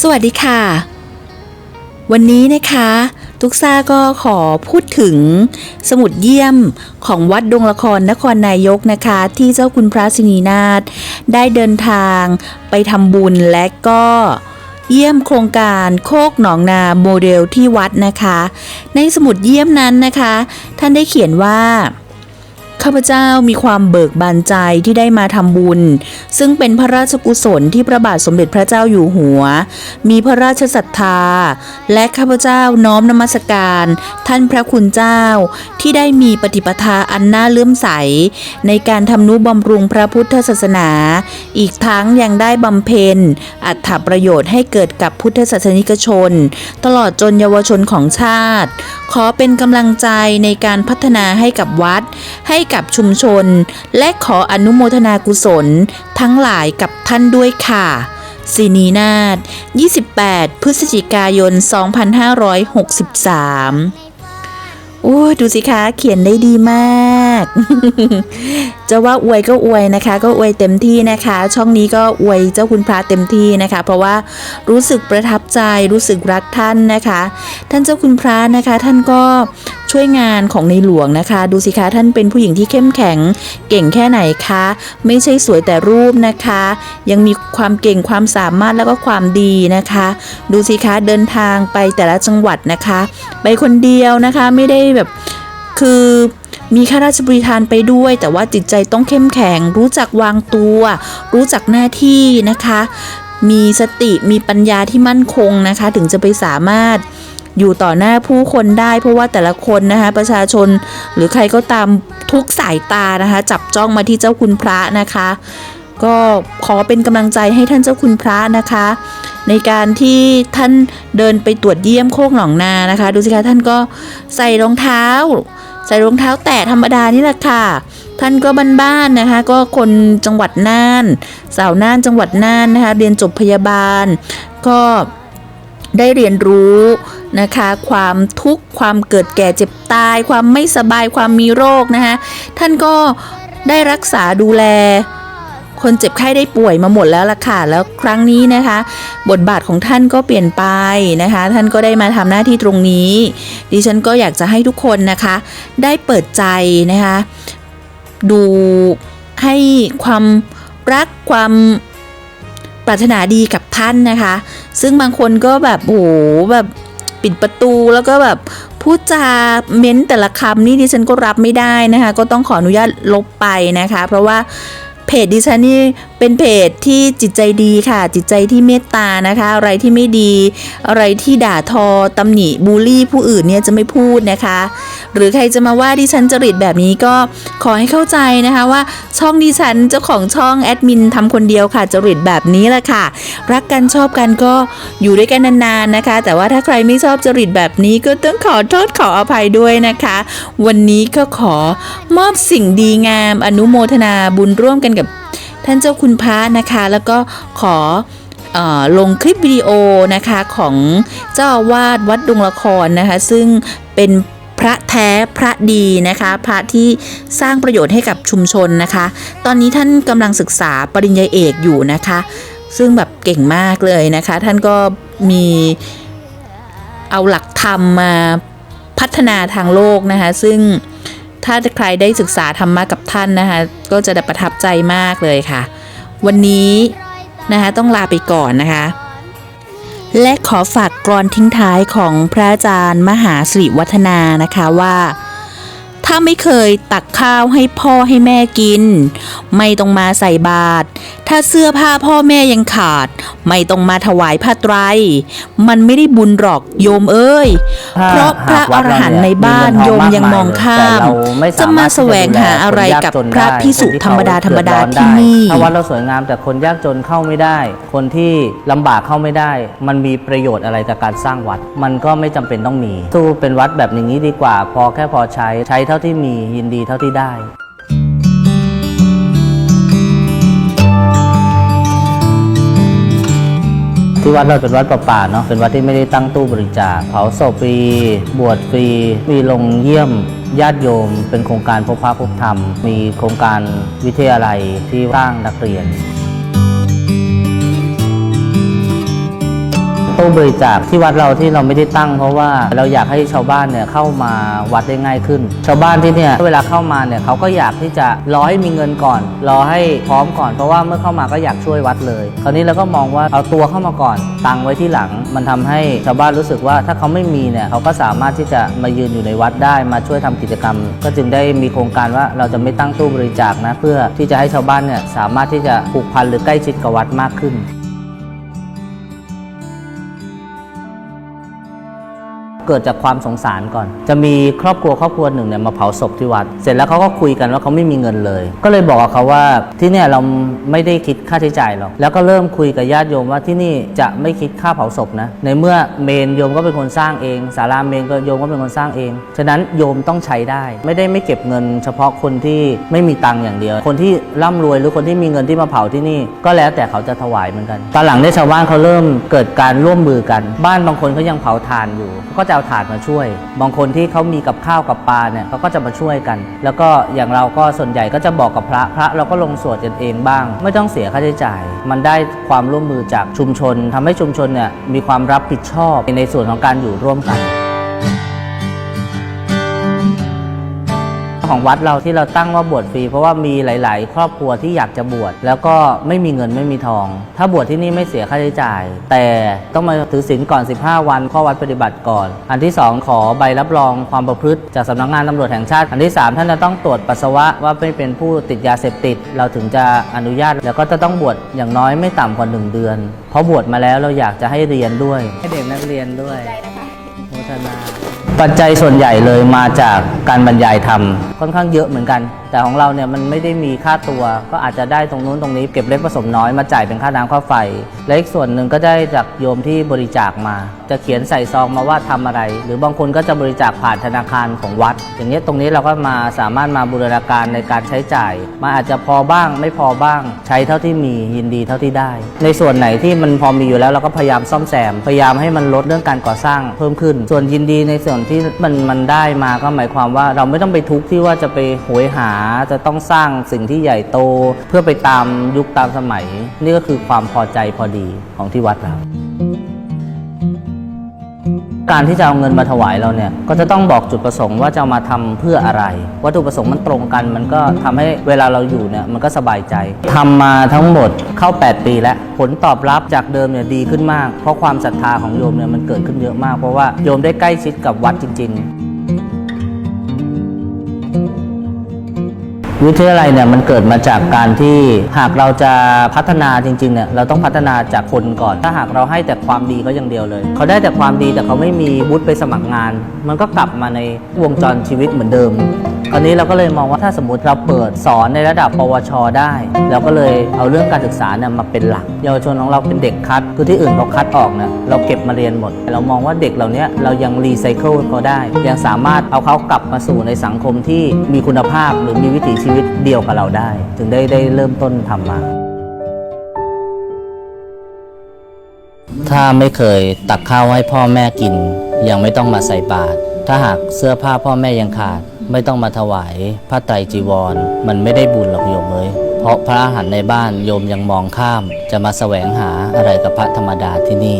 สวัสดีค่ะ วันนี้นะคะตุกซ่าก็ขอพูดถึงสมุดเยี่ยมของวัดดงละครนครนายกนะคะ ที่เจ้าคุณพระสินีนาถได้เดินทางไปทำบุญและก็เยี่ยมโครงการโคกหนองนาโมเดลที่วัดนะคะ ในสมุดเยี่ยมนั้นนะคะ ท่านได้เขียนว่า ข้าพเจ้ามีความเบิกบานใจที่ได้มาทำบุญ ซึ่งเป็นพระราชกุศลที่พระบาทสมเด็จพระเจ้าอยู่หัว มีพระราชศรัทธา และข้าพเจ้าน้อมนมัสการ ท่านพระคุณเจ้า ที่ได้มีปฏิปทาอันน่าเลื่อมใส ในการทำนุบำรุงพระพุทธศาสนา อีกทั้งยังได้บำเพ็ญ อัตถประโยชน์ให้เกิดกับพุทธศาสนิกชน ตลอดจนเยาวชนของชาติ ขอเป็นกำลังใจในการพัฒนาให้กับวัดให้กับชุมชน และขออนุโมทนากุศล ทั้งหลายกับท่านด้วยค่ะสีนีนาฏ28 พฤศจิกายน 2563 โอ้ดูสิคะ เขียนได้ดีมาก จะว่าอวยก็อวยนะคะ ก็อวยเต็มที่นะคะ ช่องนี้ก็อวยเจ้าคุณพระเต็มที่นะคะ เพราะว่ารู้สึกประทับใจรู้สึกรักท่านนะคะ ท่านเจ้าคุณพระนะคะ ท่านก็ช่วยงานของในหลวงนะคะ ดูสิคะท่านเป็นผู้หญิงที่เข้มแข็งเก่งแค่ไหนคะ ไม่ใช่สวยแต่รูปนะคะ ยังมีความเก่งความสามารถแล้วก็ความดีนะคะ ดูสิคะเดินทางไปแต่ละจังหวัดนะคะ ไปคนเดียวนะคะไม่ได้แบบคือ มีข้าราชบริพารไปด้วย แต่ว่าจิตใจต้องเข้มแข็ง รู้จักวางตัว รู้จักหน้าที่นะคะ มีสติมีปัญญาที่มั่นคงนะคะ ถึงจะไปสามารถอยู่ต่อหน้าผู้คนได้เพราะว่าแต่ละคนนะคะประชาชนหรือใครก็ตามทุกสายตานะคะ จับจ้องมาที่เจ้าคุณพระนะคะ ก็ขอเป็นกำลังใจให้ท่านเจ้าคุณพระนะคะ ในการที่ท่านเดินไปตรวจเยี่ยมโคกหนองนานะคะ ดูสิคะท่านก็ใส่รองเท้า ใส่รองเท้าแตะธรรมดานี่แหละค่ะ ท่านก็บ้านๆนะคะ ก็คนจังหวัดน่าน สาวน่านจังหวัดน่านนะคะ เรียนจบพยาบาล ก็ได้เรียนรู้นะคะ ความทุกข์ความเกิดแก่เจ็บตาย ความไม่สบายความมีโรคนะคะท่านก็ได้รักษาดูแล คนเจ็บไข้ได้ป่วยมาหมดแล้วล่ะค่ะ แล้วครั้งนี้นะคะ บทบาทของท่านก็เปลี่ยนไปนะคะ ท่านก็ได้มาทำหน้าที่ตรงนี้ ดิฉันก็อยากจะให้ทุกคนนะคะ ได้เปิดใจนะคะ ดูให้ความรักความปรารถนาดีกับท่านนะคะ ซึ่งบางคนก็แบบโอ้โหแบบปิดประตูแล้วก็แบบพูดจาเม้นแต่ละคำนี่ดิฉันก็รับไม่ได้นะคะ ก็ต้องขออนุญาตลบไปนะคะ เพราะว่า เพจดิฉันนี่เป็นเพจที่จิตใจดีค่ะ จิตใจที่เมตตานะคะ อะไรที่ไม่ดี อะไรที่ด่าทอตำหนิบูลลี่ผู้อื่นเนี่ยจะไม่พูดนะคะ หรือใครจะมาว่าดิฉันจริตแบบนี้ก็ขอให้เข้าใจนะคะว่าช่องดิฉันเจ้าของช่องแอดมินทำคนเดียวค่ะจริตแบบนี้แหละค่ะ รักกันชอบกันก็อยู่ด้วยกันนานๆนะคะ แต่ว่าถ้าใครไม่ชอบจริตแบบนี้ก็ต้องขอโทษขออภัยด้วยนะคะ วันนี้ก็ขอมอบสิ่งดีงามอนุโมทนาบุญร่วมกันกับ ท่านเจ้าคุณพระนะคะ แล้วก็ขอลงคลิปวิดีโอนะคะของเจ้าอาวาสวัดดงละครนะคะ ซึ่งเป็นพระแท้พระดีนะคะ พระที่สร้างประโยชน์ให้กับชุมชนนะคะ ตอนนี้ท่านกำลังศึกษาปริญญาเอกอยู่นะคะ ซึ่งแบบเก่งมากเลยนะคะ ท่านก็มีเอาหลักธรรมมาพัฒนาทางโลกนะคะ ซึ่ง ถ้าใครได้ศึกษาธรรมะกับท่านนะคะ ก็จะประทับใจมากเลยค่ะ วันนี้นะคะต้องลาไปก่อนนะคะ และขอฝากกรอนทิ้งท้ายของพระอาจารย์มหาสิริวัฒนานะคะว่าถ้าไม่เคยตักข้าวให้พ่อให้แม่กิน ไม่ต้องมาใส่บาตร ถ้าเสื้อผ้าพ่อแม่ยังขาด ไม่ต้องมาถวายผ้าไตร มันไม่ได้บุญหรอกโยมเอ้ย เพราะพระอรหันต์ในบ้านโยมยังมองข้ามจะมาแสวงหาอะไรกับพระพิสุธรรมดาธรรมดาที่นี่ถ้าวัดเราสวยงามแต่คนยากจนเข้าไม่ได้ คนที่ลำบากเข้าไม่ได้ มันมีประโยชน์อะไรจากการสร้างวัด มันก็ไม่จำเป็นต้องมีสู้เป็นวัดแบบอย่างนี้ดีกว่า พอแค่พอใช้ใช้เท่าที่มียินดีเท่าที่ได้ ที่วัดเราเป็นวัดประป่าเนาะเป็นวัดที่ไม่ได้ตั้งตู้บริจาคเผาศพฟรี บวชฟรี มีลงเยี่ยมญาติโยม เป็นโครงการพบพระพบธรรม มีโครงการวิทยาลัยที่ร่างนักเรียน ตู้บริจาคที่วัดเราที่เราไม่ได้ตั้ง เพราะว่าเราอยากให้ชาวบ้านเนี่ยเข้ามาวัดได้ง่ายขึ้น ชาวบ้านที่เนี่ยเวลาเข้ามาเนี่ยเขาก็อยากที่จะรอให้มีเงินก่อน รอให้พร้อมก่อน เพราะว่าเมื่อเข้ามาก็อยากช่วยวัดเลย คราวนี้เราก็มองว่าเอาตัวเข้ามาก่อน ตังค์ไว้ที่หลัง มันทำให้ชาวบ้านรู้สึกว่าถ้าเขาไม่มีเนี่ยเขาก็สามารถที่จะมายืนอยู่ในวัดได้มาช่วยทำกิจกรรม ก็จึงได้มีโครงการว่าเราจะไม่ตั้งตู้บริจาคนะเพื่อที่จะให้ชาวบ้านเนี่ยสามารถที่จะผูกพันหรือใกล้ชิดกับวัดมากขึ้น เกิดจากความสงสารก่อน จะมีครอบครัวครอบครัวหนึ่งเนี่ยมาเผาศพที่วัด เสร็จแล้วเขาก็คุยกันว่าเขาไม่มีเงินเลย ก็เลยบอกกับเขาว่าที่เนี่ยเราไม่ได้คิดค่าใช้จ่ายหรอก แล้วก็เริ่มคุยกับญาติโยมว่าที่นี่จะไม่คิดค่าเผาศพนะ ในเมื่อเมนโยมก็เป็นคนสร้างเองศาลาเมนก็โยมก็เป็นคนสร้างเอง ฉะนั้นโยมต้องใช้ได้ ไม่ได้ไม่เก็บเงิน เฉพาะคนที่ไม่มีตังค์อย่างเดียว คนที่ร่ำรวยหรือคนที่มีเงินที่มาเผาที่นี่ ก็แล้วแต่เขาจะถวายเหมือนกัน ตอนหลังเนี่ยชาวบ้านเขาเริ่มเกิดการร่วมมือกัน บ้านบางคนเขายังเผาถ่านอยู่เขาก็จะเอาถ่าดมาช่วย บางคนที่เขามีกับข้าวกับปลาเนี่ยเขาก็จะมาช่วยกัน แล้วก็อย่างเราก็ส่วนใหญ่ก็จะบอกกับพระพระเราก็ลงสวดกันเองบ้าง ไม่ต้องเสียค่าใช้จ่าย มันได้ความร่วมมือจากชุมชนทำให้ชุมชนเนี่ยมีความรับผิดชอบในส่วนของการอยู่ร่วมกัน ของวัดเราที่เราตั้งว่าบวชฟรี เพราะว่ามีหลาย ๆ ครอบครัวที่อยากจะบวชแล้วก็ไม่มีเงินไม่มีทอง ถ้าบวชที่นี่ไม่เสียค่าใช้จ่าย แต่ต้องมาถือศีลก่อน 15 วันข้อวัดปฏิบัติก่อน อันที่ 2 ขอใบรับรองความประพฤติจากสำนักงานตำรวจแห่งชาติ อันที่ 3 ท่านจะต้องตรวจปัสสาวะว่าไม่เป็นผู้ติดยาเสพติด เราถึงจะอนุญาต แล้วก็จะต้องบวชอย่างน้อยไม่ต่ำกว่า 1 เดือน เพราะบวชมาแล้วเราอยากจะให้เรียนด้วย ให้เด็กนักเรียนด้วยโมทนา ปัจจัยส่วนใหญ่เลยมาจากการบรรยายธรรมค่อนข้างเยอะเหมือนกัน แต่ของเราเนี่ยมันไม่ได้มีค่าตัว ก็อาจจะได้ตรงนู้นตรงนี้เก็บเล็กผสมน้อยมาจ่ายเป็นค่าน้ำค่าไฟ และอีกส่วนหนึ่งก็ได้จากโยมที่บริจาคมา จะเขียนใส่ซองมาว่าทำอะไร หรือบางคนก็จะบริจาคผ่านธนาคารของวัด อย่างนี้ยตรงนี้เราก็มาสามารถมาบูรณาการในการใช้จ่ายมันอาจจะพอบ้างไม่พอบ้าง ใช้เท่าที่มียินดีเท่าที่ได้ ในส่วนไหนที่มันพอมีอยู่แล้วเราก็พยายามซ่อมแซมพยายามให้มันลดเรื่องการก่อสร้างเพิ่มขึ้น ส่วนยินดีในส่วนที่มันมันได้มาก็หมายความว่าเราไม่ต้องไปทุกข์ที่ว่าจะไปโหยหาจะต้องสร้างสิ่งที่ใหญ่โต เพื่อไปตามยุคตามสมัย นี่ก็คือความพอใจพอดีของที่วัดเรา การที่จะเอาเงินมาถวายเราเนี่ยก็จะต้องบอกจุดประสงค์ว่าจะามาทำเพื่ออะไร วัตถุประสงค์มันตรงกัน มันก็ทำให้เวลาเราอยู่เนี่ยมันก็สบายใจทำมาทั้งหมดเข้า 8 ปีแล้ว ผลตอบรับจากเดิมเนี่ยดีขึ้นมาก เพราะความศรัทธาของโยมเนี่ยมันเกิดขึ้นเยอะมาก เพราะว่าโยมได้ใกล้ชิดกับวัดจริง ๆ วิทยาลัยเนี่ยมันเกิดมาจากการที่หากเราจะพัฒนาจริงๆเนี่ยเราต้องพัฒนาจากคนก่อน ถ้าหากเราให้แต่ความดีเขาอย่างเดียวเลย เขาได้แต่ความดีแต่เขาไม่มีวุฒิไปสมัครงาน มันก็กลับมาในวงจรชีวิตเหมือนเดิม คราวนี้เราก็เลยมองว่าถ้าสมมติเราเปิดสอนในระดับ ปวช ได้เราก็เลยเอาเรื่องการศึกษาเนี่ยมาเป็นหลัก เยาวชนของเราเป็นเด็กคัด คือที่อื่นเขาคัดออกเนี่ยเราเก็บมาเรียนหมด เรามองว่าเด็กเหล่านี้เรายังรีไซเคิลเขาได้ ยังสามารถเอาเขากลับมาสู่ในสังคมที่มีคุณภาพหรือมีวิถีชีวิตเดียวกับเราได้ ถึงได้ได้เริ่มต้นทำมาถ้าไม่เคยตักข้าวให้พ่อแม่กิน ยังไม่ต้องมาใส่บาตรถ้าหากเสื้อผ้าพ่อแม่ยังขาด ไม่ต้องมาถวายผ้าไตรจีวร มันไม่ได้บุญหรอกโยมเอ้ยเพราะพระอาหารในบ้านโยมยังมองข้าม จะมาแสวงหาอะไรกับพระธรรมดาที่นี่